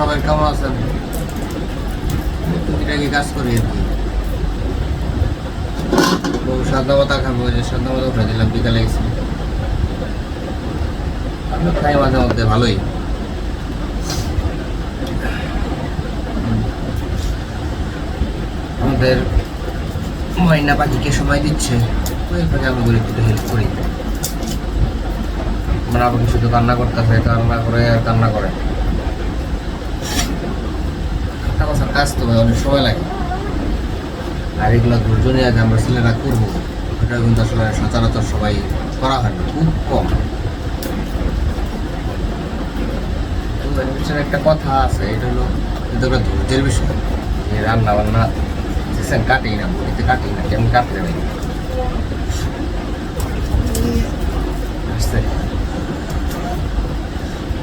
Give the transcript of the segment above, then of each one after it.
সবাই কেমন আছেন? টুকিটাকি কাজ করি আর কি? সাদা মাথা খাব যে সাদা মাথা উঠে দিলাম, বিকালে গেছি। আমরা খাই মাঝে মধ্যে ভালোই। আমাদের ময়না পাখিকে সময় দিচ্ছে। ওই ফাঁকে আমরা বলি, একটু হেল্প করি। মানে আমাকে শুধু কান্না করতেছে, কান্না করে আর কান্না করে। একটা কথার কাজ তো অনেক সময় লাগে। আর এগুলো ধৈর্য নিয়ে আমরা ছেলেরা করব। এটা কিন্তু আসলে সচরাচর সবাই করা হয় না, খুব কম। তো একটা কথা আছে, এটা হলো এটা একটা ধৈর্যের বিষয়। যে রান্না বান্না দেখছেন কাটেই না বড়িতে কাটেই না, কেমন নেই আসছে।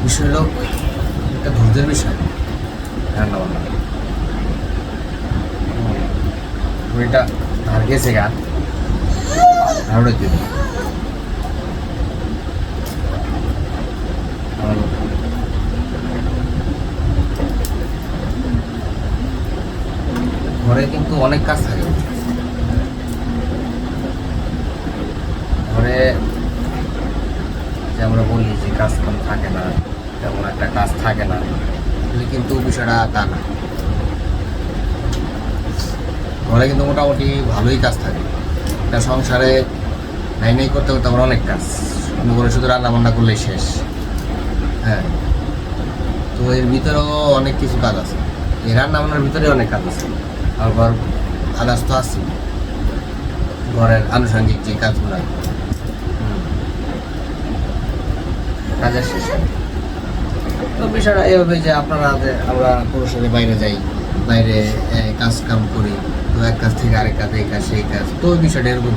বিষয় হলো একটা ধৈর্যের বিষয় রান্না বান্না বড়িটা ধার গেছে গা ধারটা দিল ঘরে কিন্তু অনেক কাজ থাকে। ঘরে যে আমরা বলি যে কাজ কাম থাকে না, তেমন একটা কাজ থাকে না। কিন্তু বিষয়টা তা না। ঘরে কিন্তু মোটামুটি ভালোই কাজ থাকে। একটা সংসারে নাই নাই করতে করতে আমার অনেক কাজ। মনে করে শুধু রান্না বান্না করলেই শেষ। হ্যাঁ। তো এর ভিতরেও অনেক কিছু কাজ আছে। এই রান্না বান্নার ভিতরে অনেক কাজ আছে। আবার আদার্স তো আছে ঘরের আনুষঙ্গিক যে কাজগুলো। কাজের শেষ। তো বিষয়টা এভাবে যে আপনারা আমরা পুরুষের বাইরে যাই, বাইরে কাজ কাম করি এক কাজ থেকে আরেক কাজ, এই কাজ, সেই কাজ। তো বিষয়টা এরকম।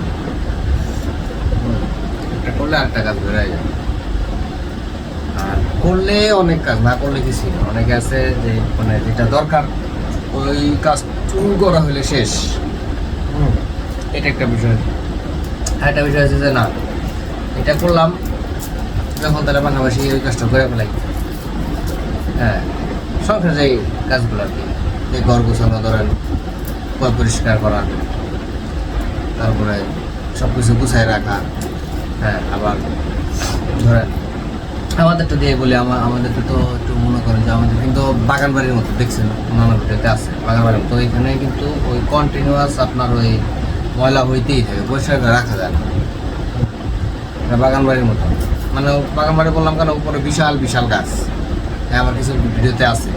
একটা করলে আরেকটা কাজ বেড়ে যায়। আর করলে অনেক কাজ, না করলে কিছু অনেকে আছে যে মানে যেটা দরকার, ওই কাজ চুল করা হলে শেষ। এটা একটা বিষয়। আর একটা বিষয় আছে যে, না, এটা করলাম, যখন তারা পাশাপাশি ওই কাজটা করে ফেলাই। হ্যাঁ সংসার যে কাজগুলো আর কি। ঘর গোছানো ধরেন পরিষ্কার করা, তারপরে সব কিছু গুছায় রাখা হ্যাঁ আবার ধরেন আমাদের তো দিয়ে বলি আমার আমাদের তো একটু মনে করেন যে আমাদের কিন্তু বাগান বাড়ির মতো, দেখছেন? নানা ভিডিওতে আছে, বাগান বাড়ির মতো। এখানে কিন্তু ওই কন্টিনিউয়াস আপনার ওই ময়লা হইতেই থাকে, পরিষ্কার করে রাখা যায় না। এটা বাগান বাড়ির মতো। মানে বাগান বাড়ি বললাম কেন, উপরে বিশাল বিশাল গাছ। হ্যাঁ আমার কিছু ভিডিওতে আছে।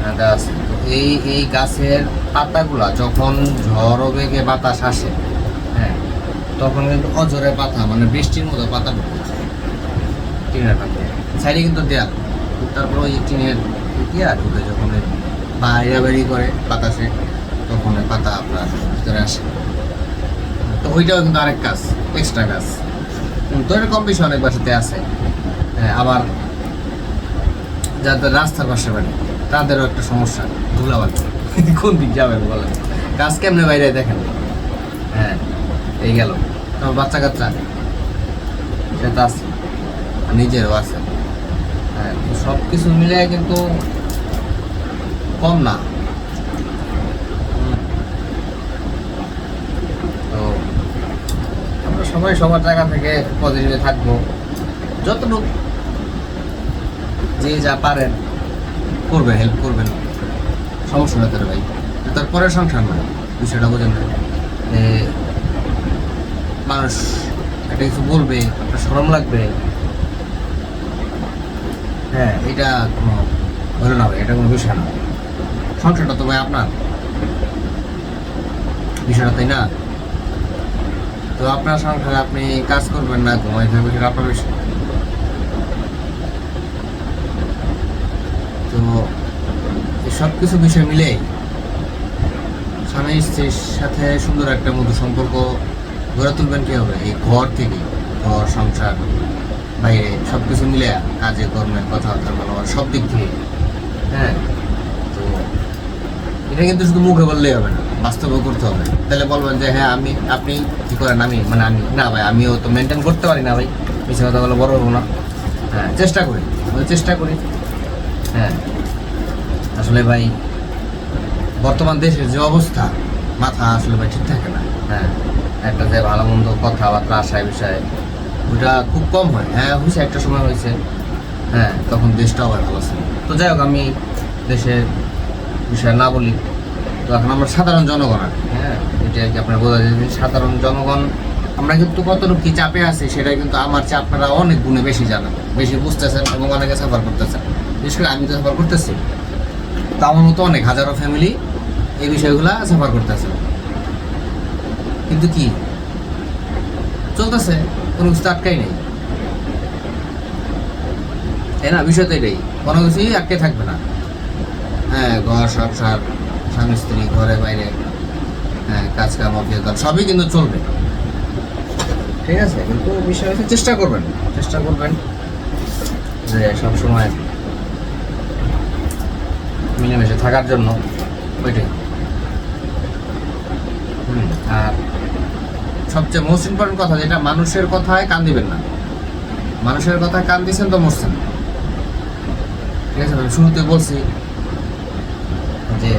হ্যাঁ আছে। তো এই এই গাছের পাতাগুলা যখন ঝড় বেগে বাতাস আসে হ্যাঁ তখন কিন্তু অজরে পাতা মানে বৃষ্টির মতো পাতা টিনের পাতা সাইডে কিন্তু দেয়াল। তারপর ওই টিনের দিয়া ঢুকে যখন ওই বাইরে বেরি করে বাতাসে তখন পাতা আপনার ভিতরে আসে। তো ওইটাও কিন্তু আরেক কাজ এক্সট্রা কাজ। তো এরকম বিষয় অনেক বাসাতে আছে। হ্যাঁ, আবার যাদের রাস্তার পাশে বাড়ি। তাদেরও একটা সমস্যা, ধুলাবালি। কোন দিক যাবেন বলেন? গাছ কেমনে বাইরে দেখেন? হ্যাঁ এই গেল। তোমার বাচ্চা কাচ্চা। সেটা আছে নিজেরও আছে। হ্যাঁ সব কিছু মিলে কিন্তু কম না। তো আমরা সবাই সবার জায়গা থেকে পজিটিভে থাকব। যতটুকু যে যা পারেন। করবেন হেল্প করবেন সমস্যা না তার ভাই। তারপরে সংসার না বিষয়টা বোঝেন না। মানুষ একটা কিছু বলবে আপনার সরম লাগবে। হ্যাঁ এটা কোনো হলো না ভাই, এটা কোনো বিষয় না। সংসারটা তো ভাই আপনার। বিষয়টা তাই না? তো আপনার সংসারে আপনি কাজ করবেন না ঘুমাই থাকবেন সেটা আপনার বিষয়। তো সব কিছু বিষয় মিলে স্বামী স্ত্রীর সাথে সুন্দর একটা মধু সম্পর্ক গড়ে তুলবেন কি হবে এই ঘর থেকে, ঘর, সংসার, বাইরে সব কিছু মিলে কাজে, কর্মে, কথাবার্তা বলা সব দিক থেকে। হ্যাঁ? তো এটা কিন্তু শুধু মুখে বললেই হবে না বাস্তবে করতে হবে। তাহলে বলবেন যে হ্যাঁ আমি, আপনি কী করেন? আমি মানে আমি, না ভাই, আমিও তো মেনটেন করতে পারি না ভাই। মিশে কথা বলে বড় হব না। হ্যাঁ চেষ্টা করি চেষ্টা করি। হ্যাঁ। আসলে ভাই, বর্তমান দেশের যে অবস্থা, মাথা আসলে ভাই ঠিক থাকে না। হ্যাঁ একটা যে ভালো মন্দ কথাবার্তা, আশায় বিষয়ে ওটা খুব কম হয়। হ্যাঁ হয়েছে একটা সময় হয়েছে হ্যাঁ তখন দেশটাও ভাই ভালো ছিল। তো যাই হোক, আমি দেশের বিষয়ে না বলি, তো এখন আমরা সাধারণ জনগণ আর হ্যাঁ। এটা আর কি আপনার বোঝা যায় সাধারণ জনগণ, আমরা কিন্তু কতটুকু কি চাপে আছি সেটা কিন্তু আমার চেয়ে আপনারা অনেক গুণে বেশি জানেন, বেশি বুঝতেছেন এবং অনেকে সাফার করতেছেন। বিশেষ করে আমি তো সাফার করতেছি। তা আমার মতো অনেক হাজারো ফ্যামিলি এই বিষয়গুলা সাফার করতেছে। কিন্তু কি? চলতেছে, কোনো কিছু আটকাই নেই। তাই না, বিষয় তো এটাই। কোনো কিছুই আটকে থাকবে না। হ্যাঁ ঘর, সংসার, স্বামী, স্ত্রী, ঘরে বাইরে হ্যাঁ কাজ কাম অফিস সবই কিন্তু চলবে। ঠিক আছে? কিন্তু বিষয় হচ্ছে চেষ্টা করবেন। চেষ্টা করবেন যে সবসময় মিলেমিশে থাকার জন্য ওইটাই। আর সবচেয়ে মোস্ট ইম্পর্টেন্ট কথা যেটা, মানুষের কথায় কান দিবেন না। মানুষের কথায় কান দিয়েছেন তো মরছেন। ঠিক আছে, আমি শুরুতে বলছি যে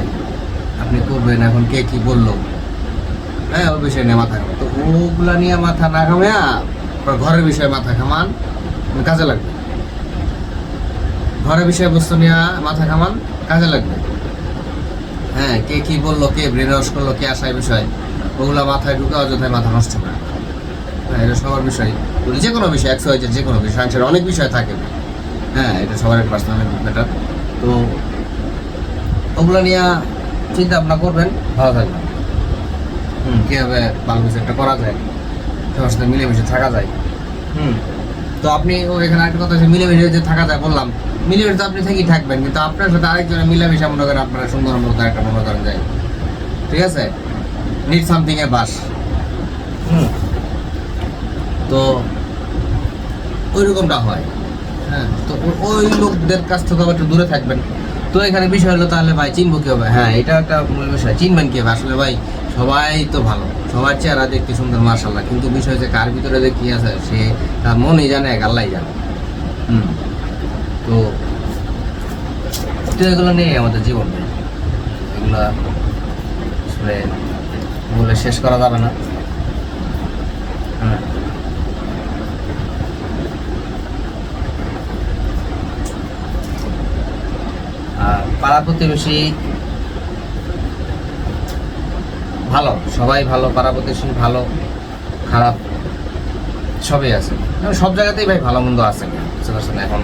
আপনি করবেন এখন কে কি বলল। হ্যাঁ ওই বিষয় নিয়ে মাথা তো ওগুলা নিয়ে মাথা না ঘামিয়া ঘরের বিষয়ে মাথা ঘামান কাজে লাগবে। ঘরের বিষয়বস্তু নিয়ে মাথা ঘামান। কাজে লাগবে? হ্যাঁ কে কি বলল, কে ব্রেন ওয়াশ করল, কে আসায় বিষয়, ওগুলা মাথায় ঢুকে অযথায় মাথা নষ্ট করে হ্যাঁ এটা সবার বিষয়। যে কোনো বিষয় একশো হয়েছে যে কোনো বিষয় সংসারে অনেক বিষয় থাকে। হ্যাঁ এটা সবার একটা পার্সোনাল ম্যাটার তো ওগুলো নিয়ে চিন্তা ভাবনা করবেন, ভালো থাকবেন। হুম, কীভাবে ভালো কিছু একটা করা যায়, সবার সাথে মিলেমিশে থাকা যায়। হুম, তো আপনি ও এখানে একটা কথা মিলেমিশে যে থাকা যায় বললাম মিলেমিশে তো আপনি থেকেই থাকবেন কিন্তু আপনার সাথে আরেকজনের মিলেমিশে মনে করেন আপনারা সুন্দর মতো একটা মনে করেন যায় ঠিক আছে? Need something a bus. হুম। তো ওই রকমটা হয়। হ্যাঁ তো ওই লোকদের কাছ থেকে আবার একটু দূরে থাকবেন। তো এখানে বিষয় হলো তাহলে ভাই চিনবো কি হবে হ্যাঁ এটা একটা মূল বিষয়। চিনবেন কি আসলে ভাই সবাই তো ভালো। সবার চেহারা দেখতে সুন্দর মার্শাল্লাহ কিন্তু বিষয় হচ্ছে কার ভিতরে যে কি আছে সে তার মনই জানে এক আল্লাহ জানে। হুম। তো তো এগুলো নিয়ে আমাদের জীবন এগুলো আসলে বলে শেষ করা যাবে না। হ্যাঁ। আর পাড়া প্রতিবেশী ভালো, সবাই ভালো, পাড়া প্রতিবেশী ভালো, খারাপ, সবই আছে। সব জায়গাতেই ভাই ভালো মন্দ আছে। এখন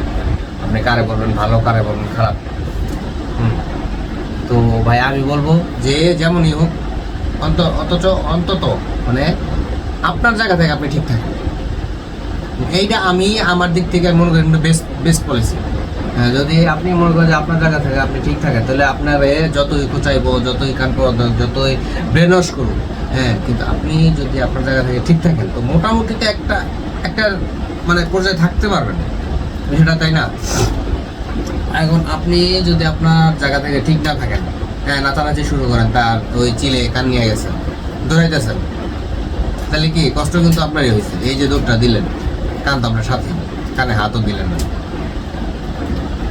আপনি কারে বলবেন, ভালো কারে বলবেন, খারাপ। তো ভাই আমি বলব যে যেমনই হোক, অন্ত, অথচ অন্তত মানে আপনার জায়গা থেকে আপনি ঠিক থাকেন। এইটা আমি আমার দিক থেকে মনে করেন বেস্ট বেস্ট পলিসি যদি আপনি মনে করেন যে আপনার জায়গা থেকে আপনি ঠিক থাকেন, তাহলে আপনার যতই কুচাইবো, যতই কান যতই ব্রেন ওয়াশ করুক হ্যাঁ কিন্তু আপনি যদি আপনার জায়গা থেকে ঠিক থাকেন, তো মোটামুটি তো একটা একটা মানে পর্যায়ে থাকতে পারবেন। বিষয়টা তাই না? এখন আপনি যদি আপনার জায়গা থেকে ঠিক না থাকেন হ্যাঁ নাচানাচি শুরু করেন, তার ওই চিলে কান নিয়ে গেছেন দৌড়াইতেছেন তাহলে কি কষ্ট কিন্তু আপনারই হয়েছে? এই যে দৌড়টা দিলেন, কান তো আপনার সাথে, কানে হাতও দিলেন না।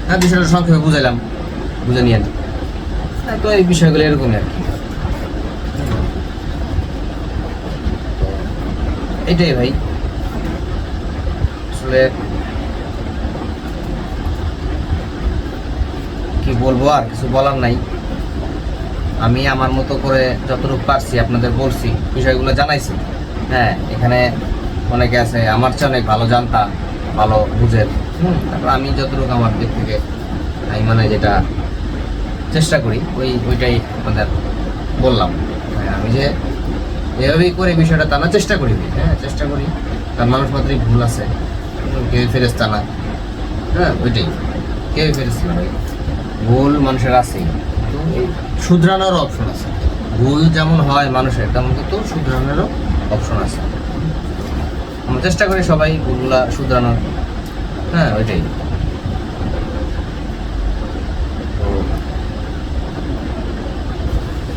হ্যাঁ বিষয়টা সংক্ষেপে বুঝাইলাম, বুঝে নিয়ে হ্যাঁ তো এই বিষয়গুলো এরকমই আর কি। এটাই ভাই। আসলে কি বলব আর কিছু বলার নাই। আমি আমার মতো করে যতটুকু পারছি আপনাদের বলছি, বিষয়গুলো জানাইছি। হ্যাঁ এখানে অনেকে আছে, আমার চেয়ে অনেক ভালো জানতা, ভালো হুম তারপর আমি যতটুকু আমার দিক থেকে আমি মানে যেটা চেষ্টা করি, ওই, ওইটাই আপনাদের বললাম। হ্যাঁ আমি যে এভাবেই করে বিষয়টা টানার চেষ্টা করি। হ্যাঁ চেষ্টা করি। কারণ মানুষ মাত্রই ভুল আছে। কেউ ফেরেস্তা না। হ্যাঁ ওইটাই। কেউ ফেরেস্তা না। ভুল মানুষের এই শুধরানোর অপশন আছে। ভুল যেমন হয় মানুষের, তেমন কিন্তু শুধরানোরও অপশন আছে। আমরা চেষ্টা করি সবাই ভুলগুলা শুধরানোর। হ্যাঁ ওইটাই।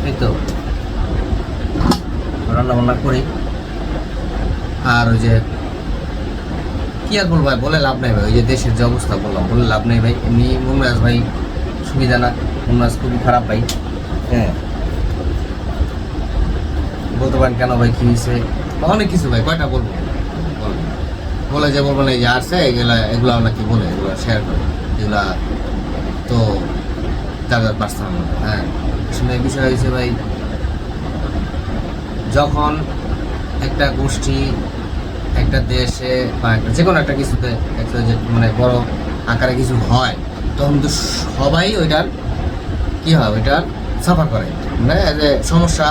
এই তো। রান্না বান্না করি। আর ওই যে কি আর বলব ভাই, বলে লাভ নেই ভাই, ওই যে দেশের যে অবস্থা বললাম, বলে লাভ নেই ভাই। এমনি মুমরাজ ভাই সুবিধা না মুন্নাজ খুবই খারাপ ভাই। হ্যাঁ। বলতে পারেন কেন ভাই, কি হয়েছে অনেক কিছু ভাই, কয়টা বলব। বলে যে বলব না, এই যে আসছে, এগুলা, এগুলো নাকি বলে, এগুলো শেয়ার করে এগুলা তো তাদের পার্সোনাল হ্যাঁ। আসলে বিষয় হয়েছে ভাই, যখন একটা গোষ্ঠী একটা দেশে বা একটা যে কোনো একটা কিছুতে, একটা যে মানে বড় আকারে কিছু হয় তখন তো সবাই ওইটার কি হয়, ওইটার সাফার করে। মানে যে সমস্যা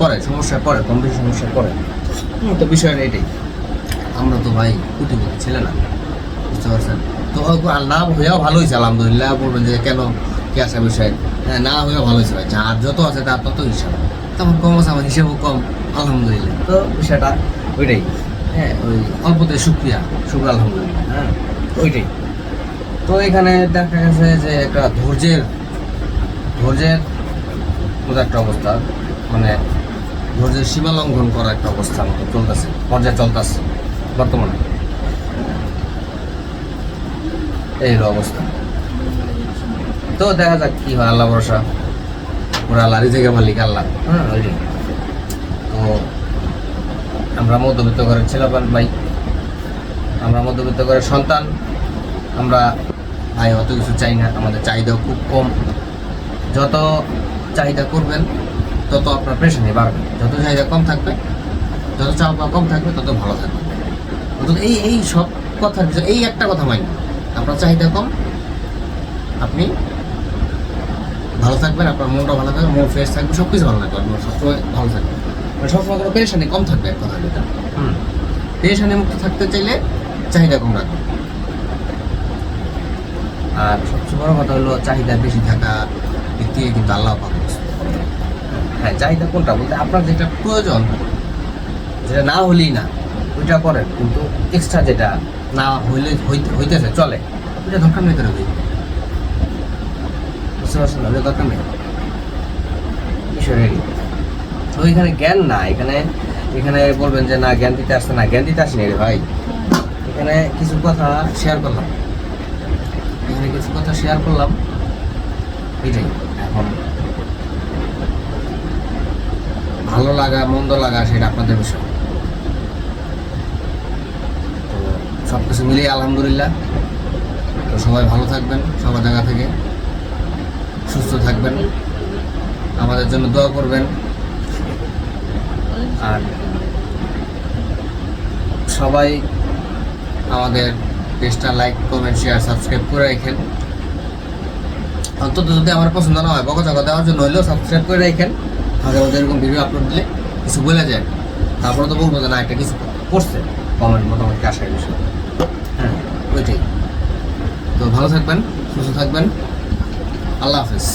পড়ে সমস্যা পড়ে, কম বেশি সমস্যা পড়ে। তো বিষয়টা এটাই। আমরা তো ভাই কুটিপতি ছেলে না, বুঝতে পারছেন? তো আর না হয়েও ভালো হয়েছে আলহামদুলিল্লাহ, বলবেন যে কেন কি আসা বিষয়? হ্যাঁ না হয়েও ভালো হয়েছে ভাই যার যত আছে তার তত হিসাব তখন কম আছে, আমার হিসেবেও কম, আলহামদুলিল্লাহ। তো বিষয়টা ওইটাই। হ্যাঁ ওই অল্পতে সুক্রিয়া শুক্র আলহামদুলিল্লাহ হ্যাঁ ওইটাই। তো এখানে দেখা গেছে যে একটা ধৈর্যের ধৈর্যের মতো একটা অবস্থা মানে ধৈর্যের সীমা লঙ্ঘন করা একটা অবস্থা মতো চলতেছে, পর্যায়ে চলতেছে, বর্তমানে। এই হলো অবস্থা। তো দেখা যাক কি হয়, আল্লাহ ভরসা। ওরা আল্লাহ রিজেকের মালিক, আল্লাহ। হ্যাঁ ওইটাই। তো আমরা মধ্যবিত্ত ঘরের ছেলেপান ভাই, আমরা মধ্যবিত্ত ঘরের সন্তান, আমরা ভাই অত কিছু চাই না আমাদের চাহিদাও খুব কম। যত চাহিদা করবেন তত আপনার প্রেশানি বাড়বে। যত চাহিদা কম থাকবে যত চাওয়া কম থাকবে তত ভালো থাকবে। অন্তত এই এই সব কথার এই একটা কথা মানি আপনার চাহিদা কম আপনি ভালো থাকবেন আপনার মনটা ভালো থাকবে মন ফ্রেশ থাকবে সব কিছু ভালো থাকবে আপনার সবসময় ভালো থাকবে। মানে সবসময় কোনো পেরেশানি কম থাকবে এক কথা যেটা হুম। পেরেশানি মুক্ত থাকতে চাইলে চাহিদা কম রাখবে আর সবচেয়ে বড় কথা হলো চাহিদা বেশি থাকা থেকে কিন্তু আল্লাহ পাক হ্যাঁ চাহিদা কোনটা? বলতে আপনার যেটা প্রয়োজন, যেটা না হলেই না, ওইটা করেন। কিন্তু এক্সট্রা যেটা না হইলে হইতেছে, চলে, ওইটা দরকার নেই করে বুঝতে পারছেন ওইটা দরকার নেই। তো এখানে জ্ঞান না, এখানে এখানে বলবেন যে না, জ্ঞান দিতে আসছে না। জ্ঞান দিতে আসেনি রে ভাই। এখানে কিছু কথা শেয়ার করলাম। এখানে কিছু কথা শেয়ার করলাম। এটাই, এখন। ভালো লাগা, মন্দ লাগা, সেটা আপনাদের বিষয়। তো সব কিছু মিলিয়ে আলহামদুলিল্লাহ। তো সবাই ভালো থাকবেন, সবার জায়গা থেকে। সুস্থ থাকবেন। আমাদের জন্য দোয়া করবেন। আর সবাই আমাদের পেজটা লাইক কমেন্ট শেয়ার সাবস্ক্রাইব করে রাখেন। অন্তত যদি আমার পছন্দ না হয় বকচকা দেওয়ার জন্য হলেও সাবস্ক্রাইব করে রাখেন। মাঝে মাঝে এরকম ভিডিও আপলোড দিলে কিছু বলে যায়। তারপরে তো বলব যে না একটা কিছু করছে। কমেন্ট মোটামুটি আসার বিষয়। হ্যাঁ ওইটাই। তো ভালো থাকবেন, সুস্থ থাকবেন। আল্লাহ হাফেজ।